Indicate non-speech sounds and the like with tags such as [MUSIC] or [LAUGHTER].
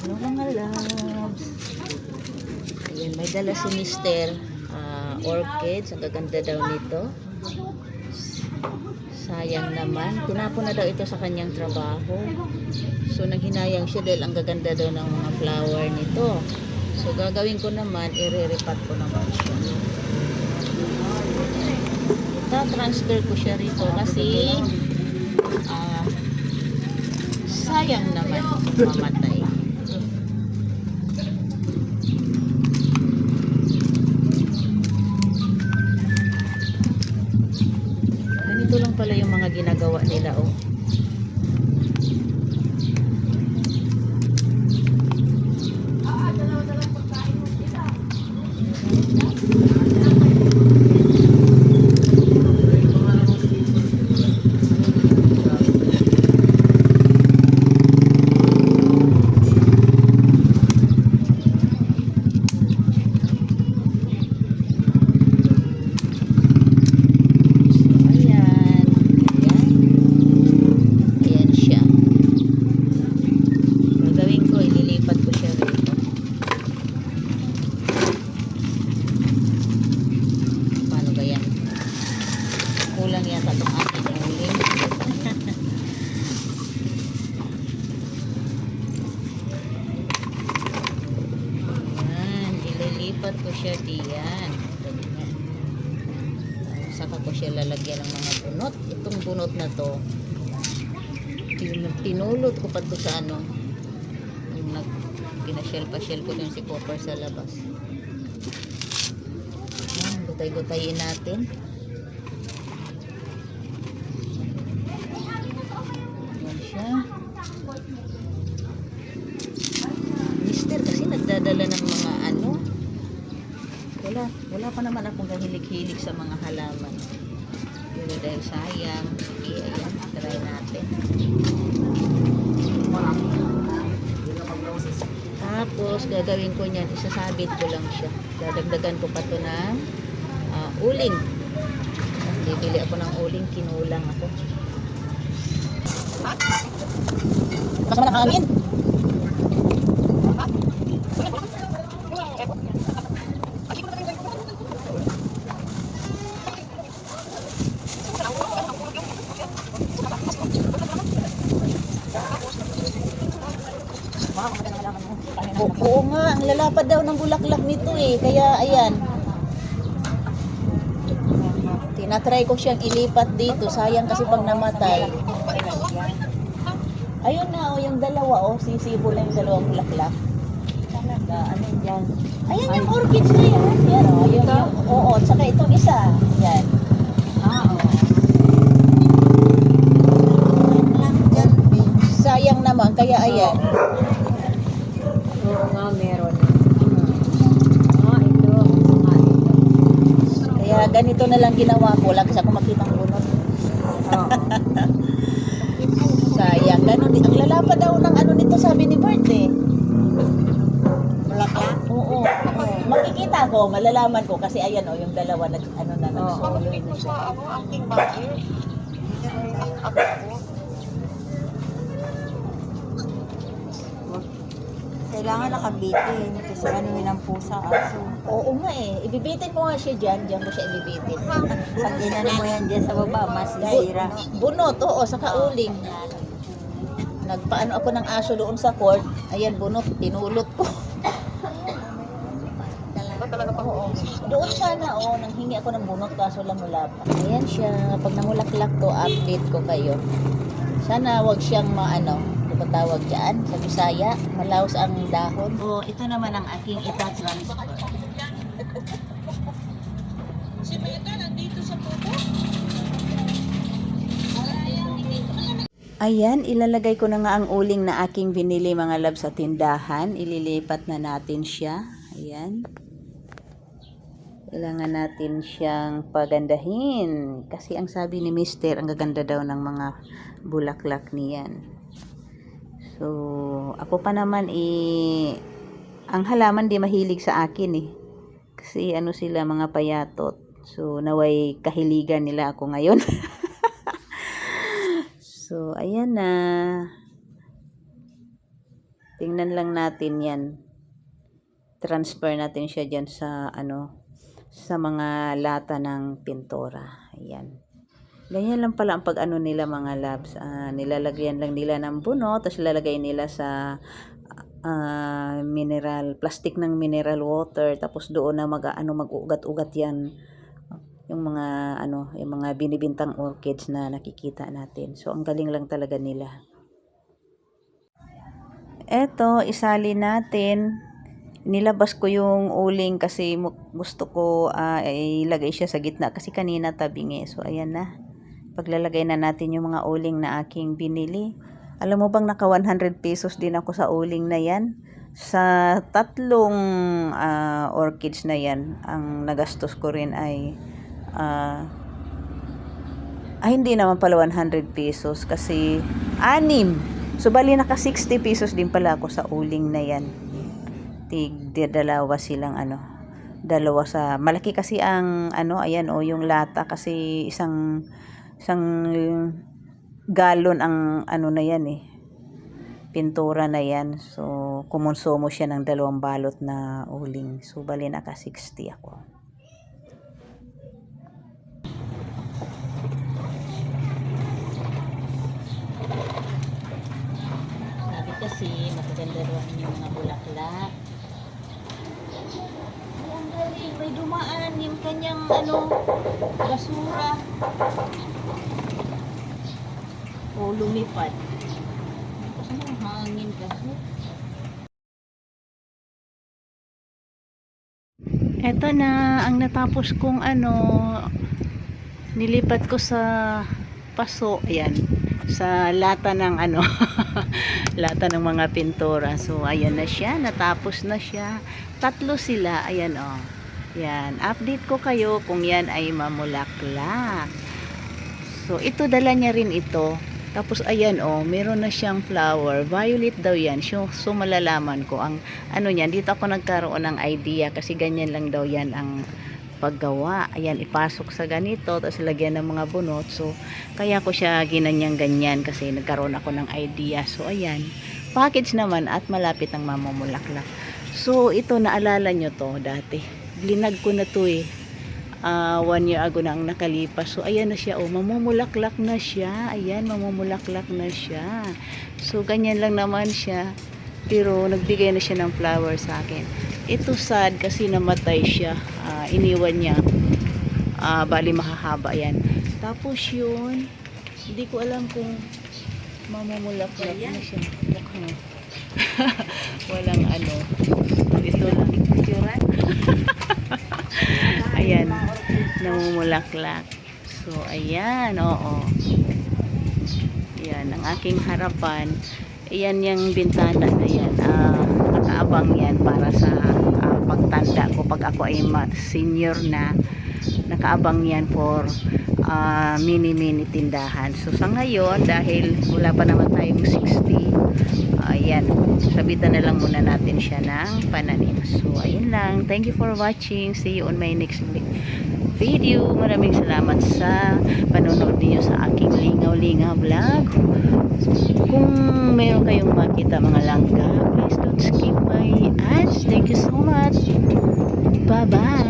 Hello mga loves. Ayan, may dala si Mister ah, Orchids. Ang gaganda daw nito. Sayang naman. Tinapon na daw ito sa kanyang trabaho. So, naghinayang siya dahil ang gaganda daw ng mga flower nito. So, gagawin ko naman, ireripat ko naman siya. Ita-transfer ko siya rito kasi ah, sayang naman mamatay. Ganito lang pala yung mga ginagawa nila oh. Ayan. Ayan. Ayan siya. Gagawin ko, ililipat ko siya rito. Paano ba yan? Kulang yata itong aking uling. Ayan. Ililipat diyan. Ganyan. Saka ko siya lalagyan ng mga bunot. Itong bunot na to, tinulot ko pa to sa ano, yung nag, pinasyel pa shell ko din si Copper sa labas. Ayan, gutay-gutayin natin. Ayan siya. Mister kasi nagdadala ng mga wala, wala pa naman akong kahilig-hilig sa mga halaman. Pero dahil sayang, sige, ayan, try natin. Tapos, gagawin ko niyan, isasabit ko lang siya. Dadagdagan ko pa to ng ah, uling. Bibili ako ng uling, kinulang ako. Kasama na hangin. Oo, oo nga, ang lalapad daw ng bulaklak nito eh. Kaya ayan. Tinatry ko siyang ilipat dito. Sayang kasi pag namatay. Ayun na, oh, yung dalawa, oh. Sisibo lang yung dalawang bulaklak. Talaga, ano yan? Ayan yung orchids na yan. Yan, oh. Yung, yung, oo, at saka itong isa. Yan. Ah, oo. Sayang naman, kaya ayan. Oo nga, meron. Ah, ito. Ah, ito. Kaya ganito na lang ginawa ko. Lang kasi ako makitang bunot. Oo. Sayang, ganun din. Ang lalapad daw ng ano nito sabi ni Bert eh. Bulaklak? Oo. Makikita ko, malalaman ko kasi ayan oh, yung dalawa nag ano na nagsuloy na siya. Kailangan nakabitin kasi ano yun ang pusa aso. Oo nga eh. Ibibitin mo nga siya dyan. Dyan mo siya ibibitin. Pag inano mo yan dyan sa baba, mas Bu- hira. bunot, oo, sa kauling. Nagpaano ako ng aso doon sa court. Ayan, bunot, tinulot ko. Oo. Doon sana, oh, nang hingi ako ng bunot kaso lang wala pa. Ayan siya. Pag namulaklak to, update ko kayo. Sana wag siyang maano, ano tawag dyan? Sa Bisaya, malaos ang dahon. Oh, ito naman ang aking ita-transfer. Ayan, ilalagay ko na nga ang uling na aking binili mga love sa tindahan. Ililipat na natin siya. Ayan. Kailangan natin siyang pagandahin. Kasi ang sabi ni Mister, ang gaganda daw ng mga bulaklak niyan. So, ako pa naman eh, ang halaman di mahilig sa akin eh. Kasi ano sila mga payatot. So, naway kahiligan nila ako ngayon. [LAUGHS] So, ayan na. Tingnan lang natin yan. Transfer natin siya dyan sa ano sa mga lata ng pintura. Ayan. Ganyan lang pala ang pag-ano nila mga labs. Ah, nilalagyan lang nila ng buno, tapos lalagay nila sa ah, mineral, plastic ng mineral water, tapos doon na mag, ano, mag-ugat-ugat yan. Yung mga, ano, yung mga binibintang orchids na nakikita natin. So, ang galing lang talaga nila. Eto, isali natin. Nilabas ko yung uling kasi gusto ko ah, ilagay siya sa gitna kasi kanina tabingi. So, ayan na. Paglalagay na natin yung mga uling na aking binili. Alam mo bang naka 100 pesos din ako sa uling na yan? Sa tatlong ah, orchids na yan, ang nagastos ko rin ay ah, ay hindi naman pala 100 pesos kasi anim. So bali naka 60 pesos din pala ako sa uling na yan. Tig dalawa silang ano. Dalawa sa malaki kasi ang ano ayan o yung lata kasi isang isang galon ang ano na yan eh. Pintura na yan. So kumonsumo siya ng dalawang balot na uling. So bali naka 60 ako. Sabi kasi, magaganda daw yung mga bulaklak. Ay, ang galing. May dumaan yung kanyang, ano, basura. O, lumipad. Kasi may hangin kasi. Eto na, ang natapos kong ano, nilipat ko sa paso, ayan, sa lata ng ano, [LAUGHS] lata ng mga pintura. So, ayan na siya, natapos na siya. Tatlo sila, ayan. Oh. Yan, update ko kayo kung yan ay mamulaklak. So, ito, dala niya rin ito. Tapos, ayan oh, meron na siyang flower. Violet daw yan. So, so, malalaman ko ang, ano yan, dito ako nagkaroon ng idea kasi ganyan lang daw yan ang paggawa. Ayan, ipasok sa ganito, tapos lagyan ng mga bunot. So, kaya ko siya ginanyang ganyan kasi nagkaroon ako ng idea. So, ayan, package naman at malapit ang mamumulaklak. So, ito, naalala nyo to dati. Linag ko na to eh. Ah, one year ago na ang nakalipas. So, ayan na siya. Oh, mamumulaklak na siya. Ayan, mamumulaklak na siya. So, ganyan lang naman siya. Pero, nagbigay na siya ng flower sa akin. Ito sad kasi namatay siya. Ah, iniwan niya. Ah, bali mahahaba yan. Tapos yun, hindi ko alam kung mamumulaklak na siya. [LAUGHS] Walang ano. Ito lang. [LAUGHS] ayan, namumulaklak. So, ayan, oo. Ayan, ang aking harapan. Ayan yung bintana na yan. Ah, nakaabang yan para sa ah, pagtanda ko pag ako ay senior na. Nakaabang yan for ah, mini-mini tindahan. So, sa ngayon, dahil wala pa naman tayong 60, ayan, sabitan na lang muna natin siya ng pananim. So, ayun lang. Thank you for watching. See you on my next video. Maraming salamat sa panonood niyo sa aking lingaw-lingaw vlog. Kung meron kayong makita mga langka, please don't skip my ads. Thank you so much. Bye-bye.